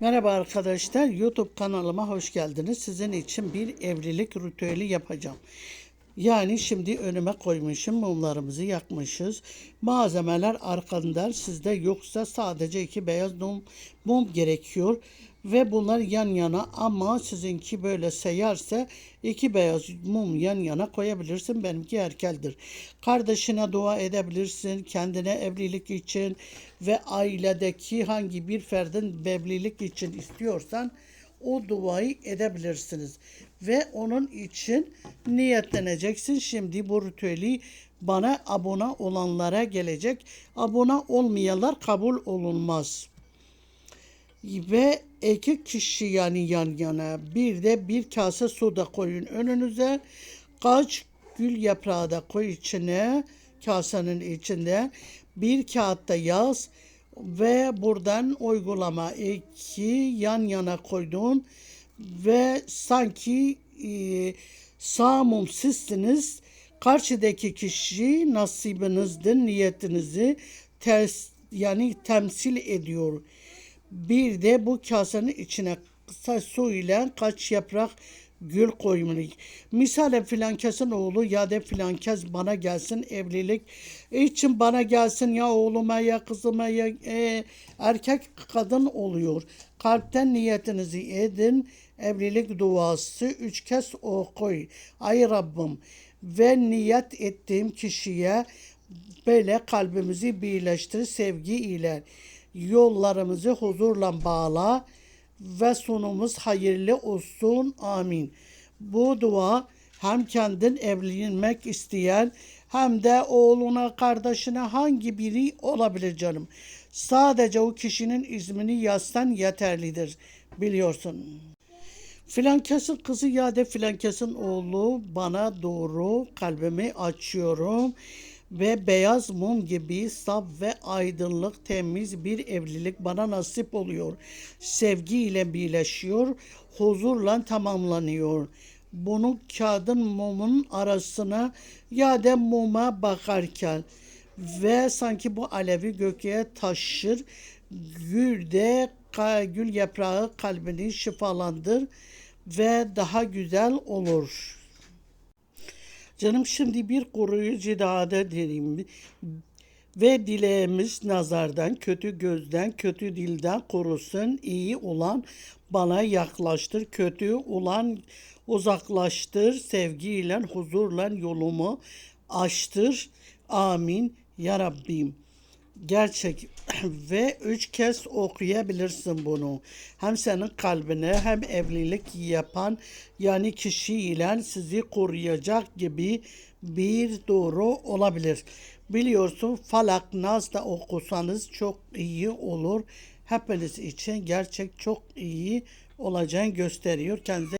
Merhaba arkadaşlar, YouTube kanalıma hoş geldiniz. Sizin için bir evlilik ritüeli yapacağım. Yani şimdi önüme koymuşum, mumlarımızı yakmışız. Malzemeler arkamda, sizde yoksa sadece iki beyaz mum, mum gerekiyor. Ve bunlar yan yana ama sizinki böyle seyyarse iki beyaz mum yan yana koyabilirsin. Benimki erkeldir. Kardeşine dua edebilirsin. Kendine evlilik için ve ailedeki hangi bir ferdin evlilik için istiyorsan o duayı edebilirsiniz. Ve onun için niyetleneceksin. Şimdi bu ritüeli bana abone olanlara gelecek. Abone olmayanlar kabul olunmaz ve iki kişi yani yan yana bir de bir kase su da koyun önünüze kaç gül yaprağı da koy içine kasenin içinde bir kağıtta yaz ve buradan uygulama iki yan yana koydun ve sanki e, sağ sizsiniz karşıdaki kişi nasibinizdir niyetinizi ters yani temsil ediyor. Bir de bu kasenin içine kısa su ile kaç yaprak gül koymalı. Misal filan kesin oğlu ya da filan kez bana gelsin evlilik için bana gelsin ya oğluma ya kızıma ya e, erkek kadın oluyor. Kalpten niyetinizi edin. Evlilik duası üç kez okoy. Ay Rabbim ve niyet ettiğim kişiye böyle kalbimizi birleştir sevgi ile yollarımızı huzurla bağla ve sonumuz hayırlı olsun. Amin. Bu dua hem kendin evlenmek isteyen hem de oğluna, kardeşine hangi biri olabilir canım. Sadece o kişinin ismini yazsan yeterlidir. Biliyorsun. Filan kesin kızı ya da filan kesin oğlu bana doğru kalbimi açıyorum ve beyaz mum gibi saf ve aydınlık temiz bir evlilik bana nasip oluyor. Sevgiyle birleşiyor, huzurla tamamlanıyor. Bunu kağıdın mumun arasına ya da muma bakarken ve sanki bu alevi gökyüzüne taşır. Gül de gül yaprağı kalbini şifalandır ve daha güzel olur. Canım şimdi bir koruyucu daha da derim. Ve dileğimiz nazardan, kötü gözden, kötü dilden korusun. iyi olan bana yaklaştır. Kötü olan uzaklaştır. Sevgiyle, huzurla yolumu açtır. Amin. Ya Rabbim gerçek ve üç kez okuyabilirsin bunu. Hem senin kalbine hem evlilik yapan yani kişiyle sizi koruyacak gibi bir doğru olabilir. Biliyorsun Falak Naz da okusanız çok iyi olur. Hepiniz için gerçek çok iyi olacağını gösteriyor. Kendinize